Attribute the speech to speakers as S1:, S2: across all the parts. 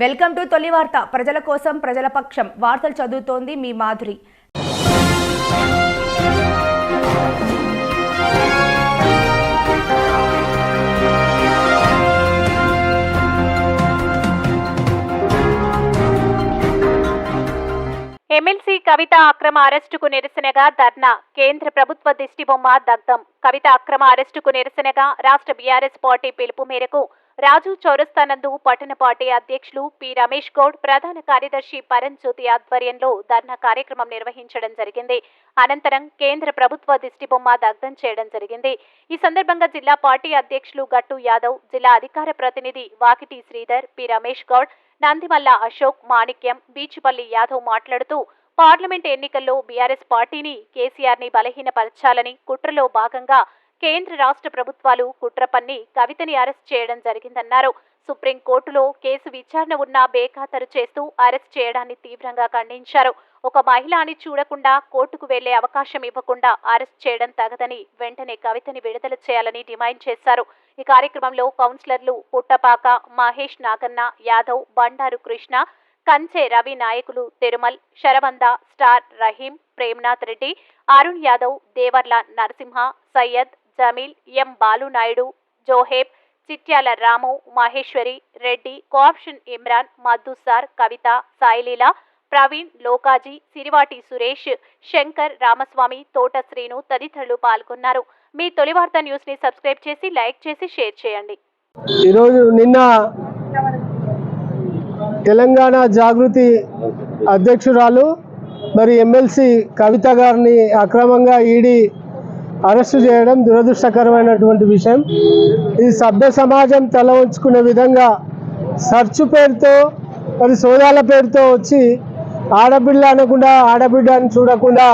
S1: Welcome to తొలి వార్త. ప్రజల కోసం ప్రజల పక్షం. వార్తలు చదువుతోంది మీ మాధురి.
S2: ఎమ్మెల్సీ కవిత అక్రమ అరెస్టుకు నిరసనగా ధర్నా. కేంద్ర ప్రభుత్వ దిష్టిబొమ్మ దగ్ధం. కవిత అక్రమ అరెస్టుకు నిరసనగా రాష్ట్ర బీఆర్ఎస్ పార్టీ పిలుపు మేరకు రాజు చౌరస్తానందు పట్టణ పార్టీ అధ్యక్షులు పి. రమేష్ గౌడ్ ప్రధాన కార్యదర్శి పరణ్ జ్యోతి ఆధ్వర్యంలో ధర్నా కార్యక్రమం నిర్వహించడం జరిగింది. అనంతరం కేంద్ర ప్రభుత్వ దిష్టిబొమ్మ దగ్ధం చేయడం జరిగింది. ఈ సందర్భంగా జిల్లా పార్టీ అధ్యక్షులు గట్టు యాదవ్ జిల్లా అధికార ప్రతినిధి వాకిటి శ్రీధర్ పి. రమేష్ గౌడ్ నందిమల్ల అశోక్ మాణిక్యం బీచుపల్లి యాదవ్ మాట్లాడుతూ పార్లమెంట్ ఎన్నికల్లో బీఆర్ఎస్ పార్టీని కేసీఆర్ని బలహీనపరచాలని కుట్రలో భాగంగా కేంద్ర రాష్ట్ర ప్రభుత్వాలు కుట్ర పన్ని కవితని అరెస్ట్ చేయడం జరిగిందన్నారు. సుప్రీంకోర్టులో కేసు విచారణ ఉన్నా బేఖాతరు చేస్తూ అరెస్ట్ చేయడాన్ని తీవ్రంగా ఖండించారు. ఒక మహిళ అని చూడకుండా కోర్టుకు వెళ్ళే అవకాశం ఇవ్వకుండా అరెస్ట్ చేయడం తగదని వెంటనే కవితని విడుదల చేయాలని డిమాండ్ చేశారు. ఈ కార్యక్రమంలో కౌన్సిలర్లు పుట్టపాక మహేష్ నాగన్న యాదవ్ బండారు కృష్ణ కంచె రవి నాయకులు తిరుమల్ శరవంద star Rahim Premnath Reddy Arun Yadav Devarla Narasimha Syed Jameel M Balunaidu Zoheb Chityala Ramu Maheshwari Reddy co option Imran Madhu sir Kavitha Saileela Praveen Lokaji Sirivati Suresh Shankar Ramaswamy Thota Srinu తదితరులు పాల్గొన్నారు. మీ తొలి వార్త న్యూస్ని subscribe చేసి like చేసి share చేయండి.
S3: ఈరోజు నిన్న తెలంగాణ జాగృతి అధ్యక్షురాలు మరి ఎమ్మెల్సీ కవిత గారిని అక్రమంగా ఈడీ అరెస్టు చేయడం దురదృష్టకరమైనటువంటి విషయం. ఇది సభ్య సమాజం తల ఉంచుకునే విధంగా సర్చ్ పేరుతో మరి సోదాల పేరుతో వచ్చి ఆడబిడ్డ అనకుండా ఆడబిడ్డ అని చూడకుండా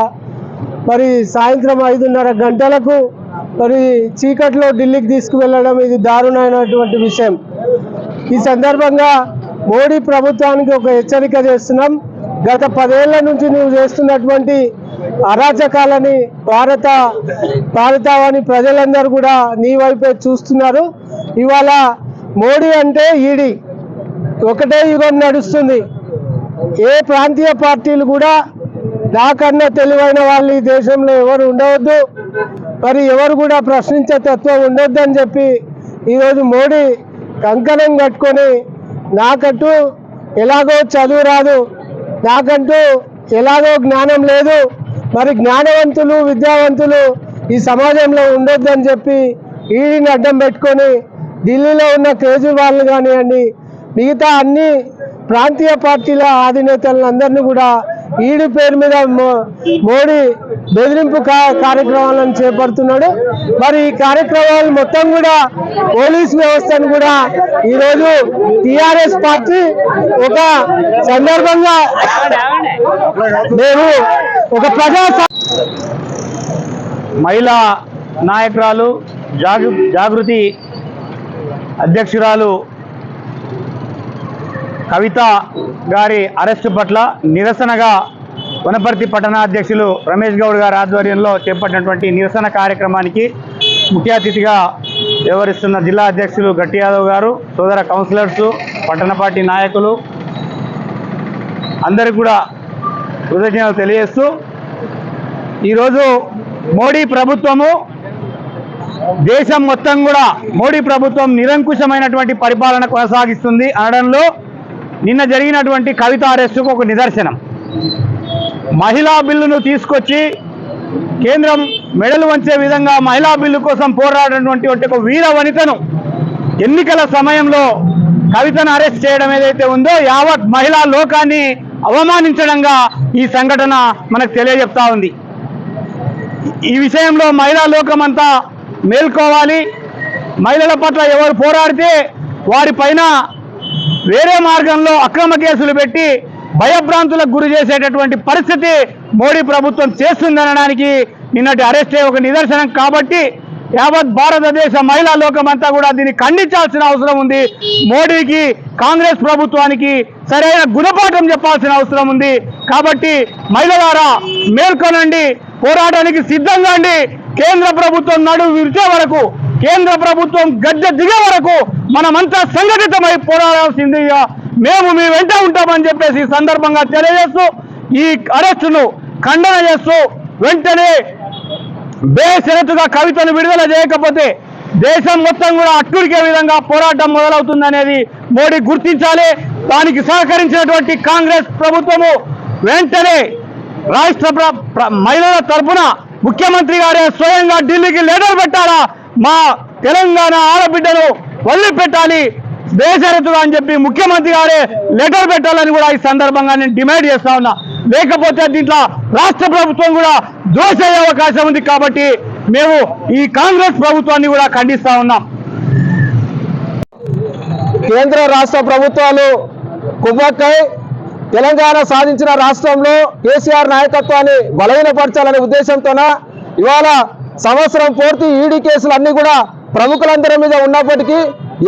S3: మరి సాయంత్రం ఐదున్నర గంటలకు మరి చీకట్లో ఢిల్లీకి తీసుకువెళ్ళడం ఇది దారుణమైనటువంటి విషయం. ఈ సందర్భంగా మోడీ ప్రభుత్వానికి ఒక హెచ్చరిక చేస్తున్నాం. గత పదేళ్ళ నుంచి నువ్వు చేస్తున్నటువంటి అరాచకాలని భారత భారతావని ప్రజలందరూ కూడా నీ వైపే చూస్తున్నారు. ఇవాళ మోడీ అంటే ఈడీ. ఒకటే యుగం నడుస్తుంది. ఏ ప్రాంతీయ పార్టీలు కూడా నాకన్నా తెలివైన వాళ్ళు ఈ దేశంలో ఎవరు ఉండవద్దు. మరి ఎవరు కూడా ప్రశ్నించే తత్వం ఉండొద్దు అని చెప్పి ఈరోజు మోడీ కంకణం కట్టుకొని నాకంటూ ఎలాగో చదువు రాదు. నాకంటూ ఎలాగో జ్ఞానం లేదు. మరి జ్ఞానవంతులు విద్యావంతులు ఈ సమాజంలో ఉండొద్దు అని చెప్పి ఈడీని అడ్డం పెట్టుకొని ఢిల్లీలో ఉన్న కేజ్రీవాల్ని కానివ్వండి మిగతా అన్ని ప్రాంతీయ పార్టీల అధినేతలను అందరినీ కూడా ఈడీ పేరు మీద మో- మోడీ బెదిరింపు కార్యక్రమాలను చేపడుతున్నాడు. మరి ఈ కార్యక్రమాలు మొత్తం కూడా పోలీస్ వ్యవస్థను కూడా ఈరోజు టిఆర్ఎస్ పార్టీ ఒక సందర్భంగా మేము ఒక ప్రజా
S4: మహిళా నాయకురాలు జాగృ జాగృతి అధ్యక్షురాలు కవిత గారి అరెస్టు పట్ల నిరసనగా వనపర్తి పట్టణ అధ్యక్షులు రమేష్ గౌడ్ గారి ఆధ్వర్యంలో చేపట్టినటువంటి నిరసన కార్యక్రమానికి ముఖ్య అతిథిగా వ్యవహరిస్తున్న జిల్లా అధ్యక్షులు గట్టి యాదవ్ గారు సోదర కౌన్సిలర్స్ పట్టణ పార్టీ నాయకులు అందరికి కూడా కృతజ్ఞతలు తెలియజేస్తూ ఈరోజు మోడీ ప్రభుత్వము దేశం మొత్తం కూడా మోడీ ప్రభుత్వం నిరంకుశమైనటువంటి పరిపాలన కొనసాగిస్తుంది అనడంలో నిన్న జరిగినటువంటి కవిత అరెస్టుకు ఒక నిదర్శనం. మహిళా బిల్లును తీసుకొచ్చి కేంద్రం మెడలు వంచే విధంగా మహిళా బిల్లు కోసం పోరాడినటువంటి ఒక వీర వనితను ఎన్నికల సమయంలో కవితను అరెస్ట్ చేయడం ఏదైతే ఉందో యావత్ మహిళా లోకాన్ని అవమానించడంగా ఈ సంఘటన మనకు తెలియజెప్తా ఉంది. ఈ విషయంలో మహిళా లోకమంతా మేల్కోవాలి. మహిళల పట్ల ఎవరు పోరాడితే వారిపైన వేరే మార్గంలో అక్రమ కేసులు పెట్టి భయభ్రాంతులకు గురి చేసేటటువంటి పరిస్థితి మోడీ ప్రభుత్వం చేస్తుందనడానికి నిన్నటి అరెస్టే ఒక నిదర్శనం కాబట్టి యావత్ భారతదేశ మహిళా లోకమంతా కూడా దీన్ని ఖండించాల్సిన అవసరం ఉంది. మోడీకి కాంగ్రెస్ ప్రభుత్వానికి సరైన గుణపాఠం చెప్పాల్సిన అవసరం ఉంది. కాబట్టి మహిళలారా మేల్కొనండి పోరాటానికి సిద్ధంగా అండి కేంద్ర ప్రభుత్వం నడు విరిచే వరకు కేంద్ర ప్రభుత్వం గడ్డ దిగే వరకు మనమంతా సంఘటితమై పోరాడాల్సిందిగా మేము మీ వెంట ఉంటామని చెప్పేసి సందర్భంగా తెలియజేస్తూ ఈ అరెస్టును ఖండన చేస్తూ వెంటనే బేషరతుగా కవితను విడుదల చేయకపోతే దేశం మొత్తం కూడా అట్టుడికే విధంగా పోరాటం మొదలవుతుందనేది మోడీ గుర్తించాలి. దానికి సహకరించినటువంటి కాంగ్రెస్ ప్రభుత్వము వెంటనే రాష్ట్ర మహిళల తరపున ముఖ్యమంత్రి గారే స్వయంగా ఢిల్లీకి లెటర్ పెట్టాలా? మా తెలంగాణ ఆడబిడ్డను వదిలిపెట్టాలి బేషరతుగా అని చెప్పి ముఖ్యమంత్రి గారే లెటర్ పెట్టాలని కూడా ఈ సందర్భంగా నేను డిమాండ్ చేస్తా ఉన్నా. లేకపోతే దీంట్లో రాష్ట్ర ప్రభుత్వం కూడా దోషయ్యే అవకాశం ఉంది కాబట్టి మేము ఈ కాంగ్రెస్ ప్రభుత్వాన్ని కూడా ఖండిస్తా ఉన్నాం.
S5: కేంద్ర రాష్ట్ర ప్రభుత్వాలు కుమ్మక్కై తెలంగాణ సాధించిన రాష్ట్రంలో కేసీఆర్ నాయకత్వాన్ని బలహీనపరచాలనే ఉద్దేశంతోన ఇవాళ సంవత్సరం పూర్తి ఈడీ కేసులు అన్నీ కూడా ప్రముఖులందరి మీద ఉన్నప్పటికీ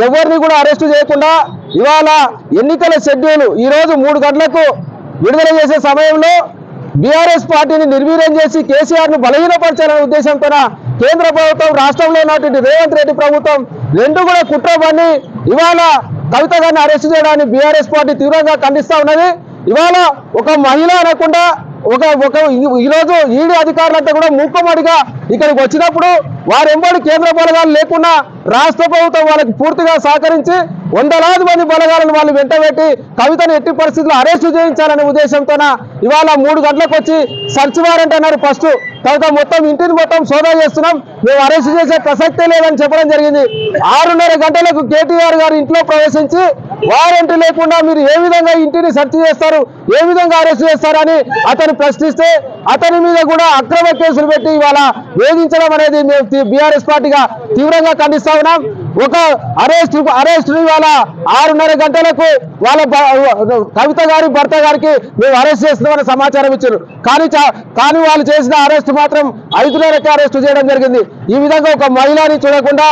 S5: ఎవరిని కూడా అరెస్టు చేయకుండా ఇవాళ ఎన్నికల షెడ్యూల్ ఈరోజు మూడు గంటలకు విడుదల చేసే సమయంలో బీఆర్ఎస్ పార్టీని నిర్వీర్యం చేసి కేసీఆర్ను బలహీనపరచాలనే ఉద్దేశంతో కేంద్ర ప్రభుత్వం రాష్ట్రంలో ఉన్నటువంటి రేవంత్ రెడ్డి ప్రభుత్వం రెండు కూడా కుట్ర పని ఇవాళ కవిత గారిని అరెస్ట్ చేయడాన్ని బీఆర్ఎస్ పార్టీ తీవ్రంగా ఖండిస్తా ఉన్నది. ఇవాళ ఒక మహిళ అనకుండా ఒక ఒక ఈ- ఈరోజు ఈడీ అధికారులంతా కూడా మూకుమ్మడిగా ఇక్కడికి వచ్చినప్పుడు వారెంబడి కేంద్ర బలగాలు లేకుండా రాష్ట్ర ప్రభుత్వం వాళ్ళకి పూర్తిగా సహకరించి వందలాది మంది బలగాలను వాళ్ళు వెంటబెట్టి కవితను ఎట్టి పరిస్థితుల్లో అరెస్టు చేయించాలనే ఉద్దేశంతోన ఇవాళ మూడు గంటలకు వచ్చి సర్చ్ వారెంట్ అన్నారు. ఫస్ట్ తర్వాత మొత్తం ఇంటిని మొత్తం సోదా చేస్తున్నాం. మేము అరెస్ట్ చేసే ప్రసక్తే లేదని చెప్పడం జరిగింది. ఆరున్నర గంటలకు కేటీఆర్ గారు ఇంట్లో ప్రవేశించి వారెంట్ లేకుండా మీరు ఏ విధంగా ఇంటిని సెర్చ్ చేస్తారు ఏ విధంగా అరెస్ట్ చేస్తారని అతను ప్రశ్నిస్తే అతని మీద కూడా అక్రమ కేసులు పెట్టి ఇవాళ వేధించడం అనేది మేము బీఆర్ఎస్ పార్టీగా తీవ్రంగా ఖండిస్తా ఉన్నాం. ఒక అరెస్ట్ అరెస్ట్ ఇవాళ ఆరున్నర గంటలకు వాళ్ళ కవిత గారి భర్త గారికి మేము అరెస్ట్ చేస్తున్నామని సమాచారం ఇచ్చారు. కానీ చా- కానీ వాళ్ళు చేసిన అరెస్ట్ మాత్రం ఐదున్నరకే అరెస్ట్ చేయడం జరిగింది. ఈ విధంగా ఒక మహిళని చూడకుండా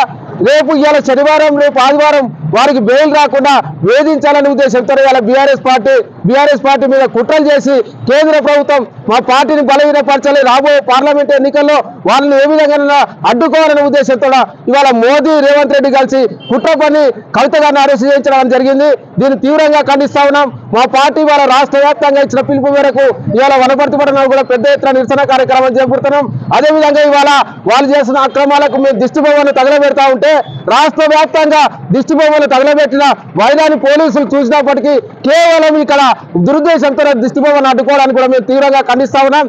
S5: రేపు ఇవాళ శనివారం రేపు ఆదివారం వారికి బెయిల్ రాకుండా వేధించాలనే ఉద్దేశంతో ఇవాళ బీఆర్ఎస్ పార్టీ బీఆర్ఎస్ పార్టీ మీద కుట్రలు చేసి కేంద్ర ప్రభుత్వం మా పార్టీని బలహీనపరచాలి రాబోయే పార్లమెంట్ ఎన్నికల్లో వాళ్ళని ఏ విధంగా అడ్డుకోవాలనే ఉద్దేశంతో ఇవాళ మోదీ రేవంత్ రెడ్డి కలిసి కుట్ర పని కవిత గారిని అరెస్ట్ చేయించడం జరిగింది. దీన్ని తీవ్రంగా ఖండిస్తా ఉన్నాం. మా పార్టీ వాళ్ళ రాష్ట్ర వ్యాప్తంగా ఇచ్చిన పిలుపు మేరకు ఇవాళ వనపర్తి పట్టణంలో కూడా పెద్ద ఎత్తున నిరసన కార్యక్రమం చేపడుతున్నాం. అదేవిధంగా ఇవాళ వాళ్ళు చేసిన అక్రమాలకు మేము దిష్టి బొమ్మలు తగలబెడతా ఉంటే రాష్ట్ర వ్యాప్తంగా దిష్టి బొమ్మలు తగలబెట్టిన వైరాని పోలీసులు చూసినప్పటికీ కేవలం ఇక్కడ దురుద్దేశంతో దిష్టి అడ్డుకోవడానికి కూడా మేము తీవ్రంగా ఖండిస్తా ఉన్నాం.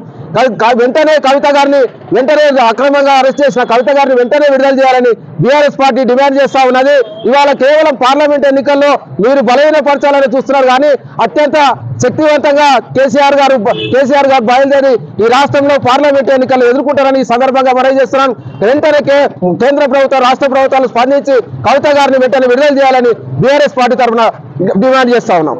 S5: వెంటనే కవిత గారిని వెంటనే అక్రమంగా అరెస్ట్ చేసిన కవిత గారిని వెంటనే విడుదల చేయాలని బీఆర్ఎస్ పార్టీ డిమాండ్ చేస్తా ఉన్నది. ఇవాళ కేవలం పార్లమెంట్ ఎన్నికల్లో మీరు బలహీనపరచాలని చూస్తున్నారు కానీ అత్యంత శక్తివంతంగా కేసీఆర్ గారు కేసీఆర్ గారు బయలుదేరి ఈ రాష్ట్రంలో పార్లమెంట్ ఎన్నికలు ఎదుర్కొంటారని ఈ సందర్భంగా మనవి చేస్తున్నాను వెంటనే కేంద్ర ప్రభుత్వం రాష్ట్ర ప్రభుత్వాలు స్పందించి కవిత గారిని వెంటనే విడుదల చేయాలని బీఆర్ఎస్ పార్టీ తరఫున డిమాండ్ చేస్తా ఉన్నాం.